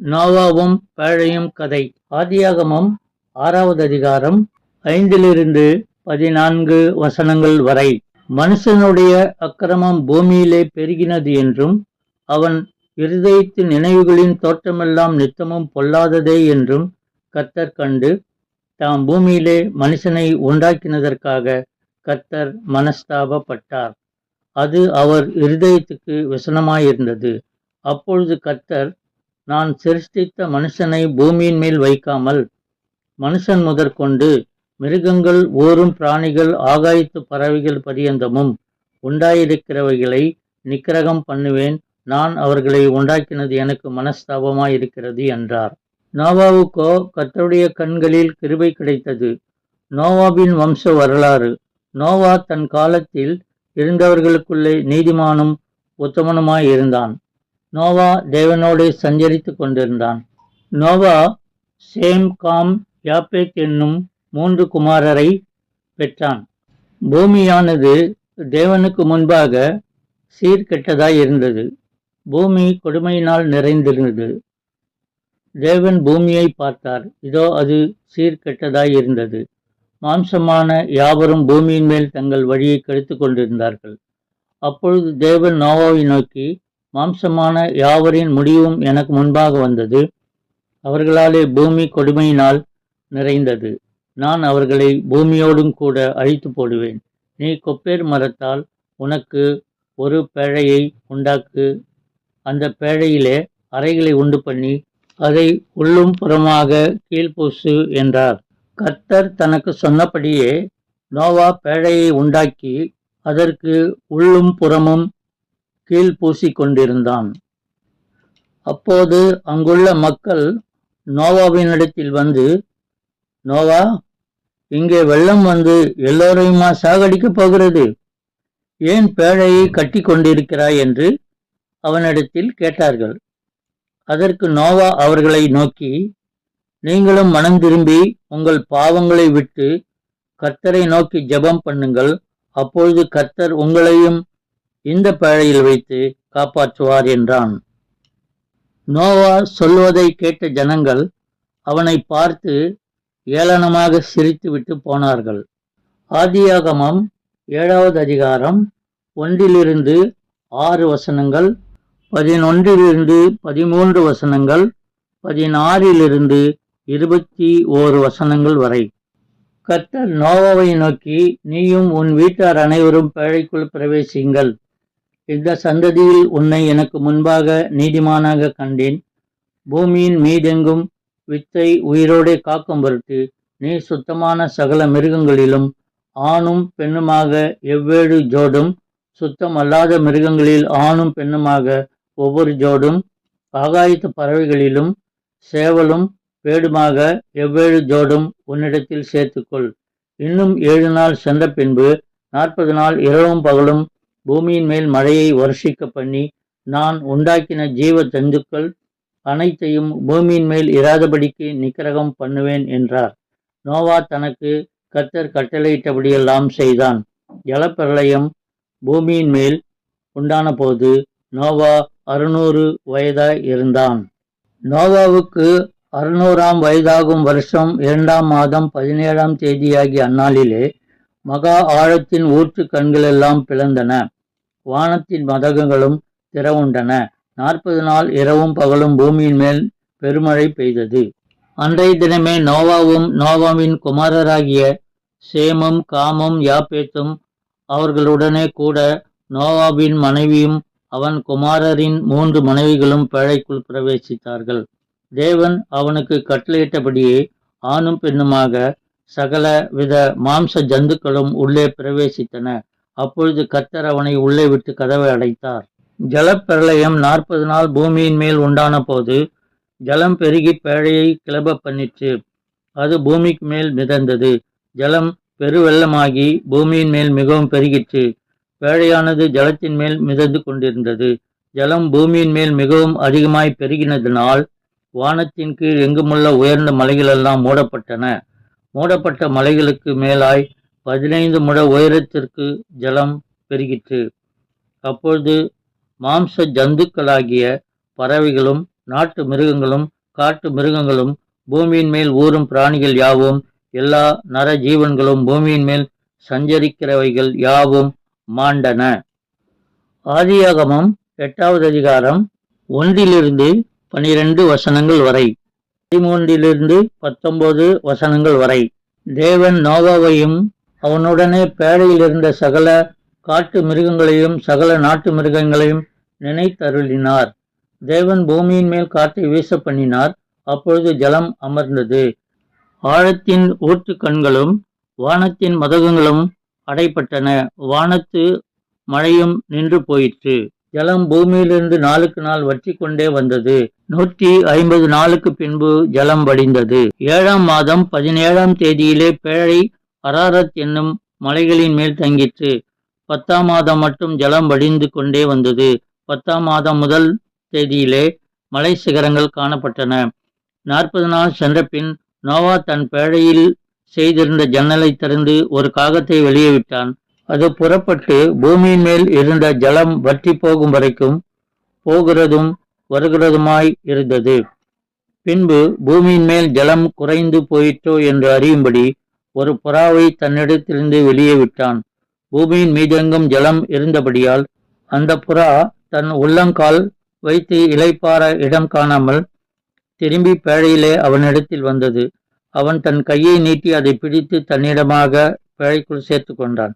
நாவாவும் பேழையும் கதை. ஆதியாகமம் ஆறாவது அதிகாரம் ஐந்திலிருந்து பதினான்கு வசனங்கள் வரை. மனுஷனுடைய அக்கிரமம் பூமியிலே பெருகினது என்றும் அவன் இருதயத்து நினைவுகளின் தோற்றமெல்லாம் நித்தமும் பொல்லாததே என்றும் கத்தர் கண்டு தாம் பூமியிலே மனுஷனை உண்டாக்கினதற்காக கத்தர் மனஸ்தாபப்பட்டார். அது அவர் இருதயத்துக்கு விசனமாயிருந்தது. அப்பொழுது கத்தர் நான் சிருஷ்டித்த மனுஷனை பூமியின் மேல் வைக்காமல் மனுஷன் முதற்கொண்டு மிருகங்கள் ஊரும் பிராணிகள் ஆகாயத்து பறவைகள் பரியந்தமும் உண்டாயிருக்கிறவைகளை நிக்கிரகம் பண்ணுவேன். நான் அவர்களை உண்டாக்கினது எனக்கு மனஸ்தாபமாயிருக்கிறது என்றார். நோவாவுக்கோ கத்தருடைய கண்களில் கிருபை கிடைத்தது. நோவாவின் வம்ச வரலாறு. நோவா தன் காலத்தில் இருந்தவர்களுக்குள்ளே நீதிமானும் உத்தமனுமாய் இருந்தான் நோவா தேவனோடு சஞ்சரித்து கொண்டிருந்தான். நோவா சேம் காம் யாப்பேத் என்னும் மூன்று குமாரரை பெற்றான். பூமியானது தேவனுக்கு முன்பாக சீர்கெட்டதாய் இருந்தது பூமி கொடுமையினால் நிறைந்திருந்தது. தேவன் பூமியை பார்த்தார். இதோ அது சீர்கெட்டதாய் இருந்தது மாம்சமான யாவரும் பூமியின் மேல் தங்கள் வழியை கெடுத்து கொண்டிருந்தார்கள். அப்பொழுது தேவன் நோவாவை நோக்கி மாம்சமான யாவரின் முடிவும் எனக்கு முன்பாக வந்தது. அவர்களாலே பூமி கொடுமையினால் நிறைந்தது. நான் அவர்களை பூமியோடும் கூட அழித்து போடுவேன். நீ கொப்பேர் மரத்தால் உனக்கு ஒரு பேழையை உண்டாக்கு. அந்த பேழையிலே அறைகளை உண்டு பண்ணி அதை உள்ளும் புறமாக கீழ்பூசு என்றார். கர்த்தர் தனக்கு சொன்னபடியே நோவா பேழையை உண்டாக்கி அதற்கு உள்ளும் புறமும் கீழ் பூசி கொண்டிருந்தான் அப்போது அங்குள்ள மக்கள் நோவாவினிடத்தில் வந்து நோவா இங்கே வெள்ளம் வந்து எல்லோரையுமா சாகடிக்கப் போகிறது? ஏன் பேழையை கட்டி கொண்டிருக்கிறாய்? என்று அவனிடத்தில் கேட்டார்கள். அதற்கு நோவா அவர்களை நோக்கி நீங்களும் மனம் திரும்பி உங்கள் பாவங்களை விட்டு கர்த்தரை நோக்கி ஜெபம் பண்ணுங்கள். அப்பொழுது கர்த்தர் உங்களையும் இந்த பழையில் வைத்து காப்பாற்றுவார் என்றான். நோவா சொல்வதை கேட்ட ஜனங்கள் அவனை பார்த்து ஏளனமாக சிரித்துவிட்டு போனார்கள். ஆதியாகமம் ஏழாவது அதிகாரம் ஒன்றிலிருந்து ஆறு வசனங்கள் பதினொன்றிலிருந்து பதிமூன்று வசனங்கள் பதினாறிலிருந்து இருபத்தி ஓரு வசனங்கள் வரை. கர்த்தர் நோவாவை நோக்கி நீயும் உன் வீட்டார் அனைவரும் பேழைக்குள் பிரவேசியுங்கள் இந்த சந்ததியில் உன்னை எனக்கு முன்பாக நீதிமானாக கண்டேன். பூமியின் மீதெங்கும் வித்தை உயிரோடே காக்கும் பொருட்டு நீ சுத்தமான சகல மிருகங்களிலும் ஆணும் பெண்ணுமாக எவ்வேறு ஜோடும் சுத்தம் அல்லாத மிருகங்களில் ஆணும் பெண்ணுமாக ஒவ்வொரு ஜோடும் ஆகாயத்து பறவைகளிலும் சேவலும் வேடுமாக எவ்வேறு ஜோடும் உன்னிடத்தில் சேர்த்துக்கொள். இன்னும் ஏழு நாள் சென்ற பின்பு நாற்பது நாள் இரவும் பகலும் பூமியின் மேல் மழையை வருஷிக்க பண்ணி நான் உண்டாக்கின ஜீவ ஜந்துக்கள் அனைத்தையும் பூமியின் மேல் இராதபடிக்கு நிக்கிரகம் பண்ணுவேன் என்றார். நோவா தனக்கு கத்தர் கட்டளையிட்டபடியெல்லாம் செய்தான். ஜலப்பிரளயம் பூமியின் மேல் உண்டான போது நோவா அறுநூறு வயதாய் இருந்தான். நோவாவுக்கு அறுநூறாம் வயதாகும் வருஷம் இரண்டாம் மாதம் பதினேழாம் தேதியாகிய அந்நாளிலே மகா ஆழத்தின் ஊற்று கண்களெல்லாம் பிளந்தன. வானத்தின் மதகுகளும் திறவுண்டன நாற்பது நாள் இரவும் பகலும் பூமியின் மேல் பெருமழை பெய்தது. அன்றைய தினமே நோவாவும் நோவாவின் குமாரராகிய சேமும் காமும் யாப்பேத்தும் அவர்களுடனே கூட நோவாவின் மனைவியும் அவன் குமாரரின் மூன்று மனைவிகளும் பேழைக்குள் பிரவேசித்தார்கள். தேவன் அவனுக்கு கட்டளையிட்டபடியே ஆணும் பெண்ணுமாக சகல வித மாம்ச ஜந்துக்களும் உள்ளே பிரவேசித்தன. அப்பொழுது கத்தர் அவனை உள்ளே விட்டு கதவை அடைத்தார். ஜலப்பிரளயம் நாற்பது நாள் பூமியின் மேல் உண்டான போது ஜலம் பெருகி பேழையை கிளம்ப பண்ணிற்று. அது பூமிக்கு மேல் மிதந்தது. ஜலம் பெருவெள்ளமாகி பூமியின் மேல் மிகவும் பெருகிற்று. பேழையானது ஜலத்தின் மேல் மிதந்து கொண்டிருந்தது. ஜலம் பூமியின் மேல் மிகவும் அதிகமாய் பெருகினதினால் வானத்தின் கீழ் எங்குமுள்ள உயர்ந்த மலைகளெல்லாம் மூடப்பட்டன. மூடப்பட்ட மலைகளுக்கு மேலாய் பதினைந்து முட உயரத்திற்கு ஜலம் பெருகிற்று. அப்பொழுது மாம்ச ஜந்துக்களாகிய பறவைகளும் நாட்டு மிருகங்களும் காட்டு மிருகங்களும் பூமியின் மேல் ஊறும் பிராணிகள் யாவும் எல்லா நர ஜீவன்களும் பூமியின் மேல் சஞ்சரிக்கிறவைகள் யாவும் மாண்டன. ஆதியாகமம் எட்டாவது அதிகாரம் ஒன்றிலிருந்து பனிரெண்டு வசனங்கள் வரை. பதிமூன்றிலிருந்து பத்தொன்பது வசனங்கள் வரை. தேவன் நோவாவையும் அவனுடனே பேழையில் இருந்த சகல காட்டு மிருகங்களையும் சகல நாட்டு மிருகங்களையும் நினைத்தருளினார். தேவன் பூமியின் மேல் காற்றை வீச பண்ணினார் அப்பொழுது ஜலம் அமர்ந்தது. ஆழத்தின் ஊற்று கண்களும் வானத்தின் மதகங்களும் அடைப்பட்டன வானத்து மழையும் நின்று போயிற்று. ஜலம் பூமியிலிருந்து நாளுக்கு நாள் வற்றி கொண்டே வந்தது. நூற்றி ஐம்பது நாளுக்கு பின்பு ஜலம் வடிந்தது. ஏழாம் மாதம் பதினேழாம் தேதியிலே பேழை அராரத் என்னும் மலைகளின் மேல் தங்கிற்று. பத்தாம் மாதம் மட்டும் ஜலம் வடிந்து கொண்டே வந்தது. பத்தாம் மாதம் முதல் தேதியிலே மலை சிகரங்கள் காணப்பட்டன. நாற்பது நாள் சென்ற பின் நோவா தன் பேழையில் செய்திருந்த ஜன்னலை திறந்து ஒரு காகத்தை வெளியே விட்டான். அது புறப்பட்டு பூமியின் மேல் இருந்த ஜலம் வற்றி போகும் வரைக்கும் போகிறதும் வருகிறதுமாய் இருந்தது. பின்பு பூமியின் மேல் ஜலம் குறைந்து போயிற்றோ என்று அறியும்படி ஒரு புறாவை தன்னிடத்திலிருந்து வெளியே விட்டான். பூமியின் மீதெங்கும் ஜலம் இருந்தபடியால் அந்த புறா தன் உள்ளங்கால் வைத்து இலைப்பார இடம் காணாமல் திரும்பி பேழையிலே அவனிடத்தில் வந்தது. அவன் தன் கையை நீட்டி அதை பிடித்து தன்னிடமாக பேழைக்குள் சேர்த்து கொண்டான்.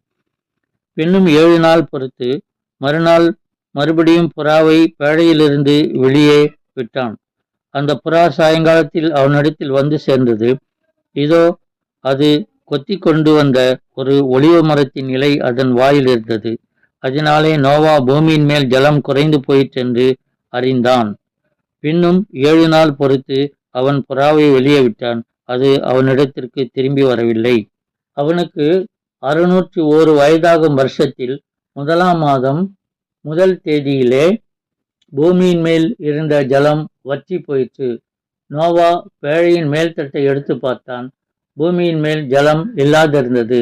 பின்னும் ஏழு நாள் பொறுத்து மறுநாள் மறுபடியும் புறாவை பேழையிலிருந்து வெளியே விட்டான். அந்த புறா சாயங்காலத்தில் அவனிடத்தில் வந்து சேர்ந்தது. இதோ அது கொத்தி கொண்டு வந்த ஒரு ஒளிவ மரத்தின் இலை அதன் வாயில் இருந்தது. அதனாலே நோவா பூமியின் மேல் ஜலம் குறைந்து போயிற்றென்று அறிந்தான். பின்னும் ஏழு நாள் பொறுத்து அவன் புறாவை வெளியே விட்டான். அது அவனிடத்திற்கு திரும்பி வரவில்லை. அவனுக்கு அறுநூற்றி ஓரு வயதாகும் வருஷத்தில் முதலாம் மாதம் முதல் தேதியிலே பூமியின் மேல் இருந்த ஜலம் வற்றி போயிற்று. நோவா பேழையின் மேல்தட்டை எடுத்து பார்த்தான். பூமியின் மேல் ஜலம் இல்லாதிருந்தது.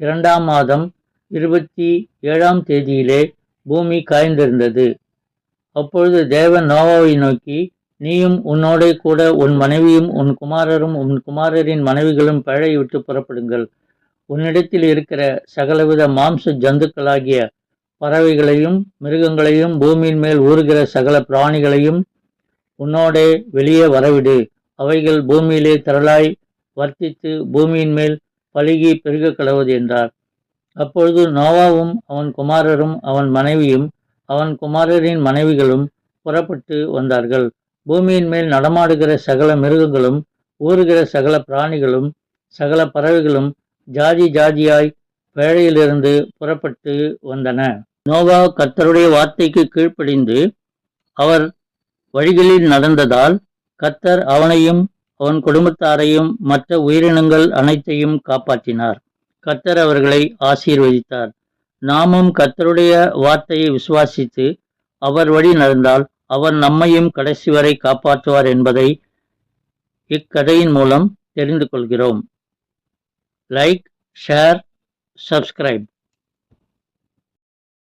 இரண்டாம் மாதம் இருபத்தி ஏழாம் தேதியிலே பூமி காய்ந்திருந்தது. அப்பொழுது தேவன் நோவாவை நோக்கி நீயும் உன்னோட கூட உன் மனைவியும் உன் குமாரரும் உன் குமாரரின் மனைவிகளும் பழைய விட்டு புறப்படுங்கள். உன்னிடத்தில் இருக்கிற சகலவித மாம்ச ஜந்துக்களாகிய பறவைகளையும் மிருகங்களையும் பூமியின் மேல் ஊறுகிற சகல பிராணிகளையும் உன்னோடே வெளியே வரவிடு. அவைகள் பூமியிலே திரளாய் வர்த்தித்து பூமியின் மேல் பழுகி பெருக கடவுது என்றார். அப்பொழுது நோவாவும் அவன் குமாரரும் அவன் மனைவியும் அவன் குமாரரின் மனைவிகளும் புறப்பட்டு வந்தார்கள். பூமியின் மேல் நடமாடுகிற சகல மிருகங்களும் ஊறுகிற சகல பிராணிகளும் சகல பறவைகளும் ஜாதி ஜாதியாய் பேழையிலிருந்து புறப்பட்டு வந்தன. நோவா கர்த்தருடைய வார்த்தைக்கு கீழ்ப்படிந்து அவர் வழிகளில் நடந்ததால் கத்தர் அவனையும் அவன் குடும்பத்தாரையும் மற்ற உயிரினங்கள் அனைத்தையும் காப்பாற்றினார். கத்தர் அவர்களை ஆசீர்வதித்தார். நாமும் கத்தருடைய வார்த்தையை விசுவாசித்து அவர் வழி நடந்தால் அவர் நம்மையும் கடைசி வரை காப்பாற்றுவார் என்பதை இக்கதையின் மூலம் தெரிந்து கொள்கிறோம். Like share subscribe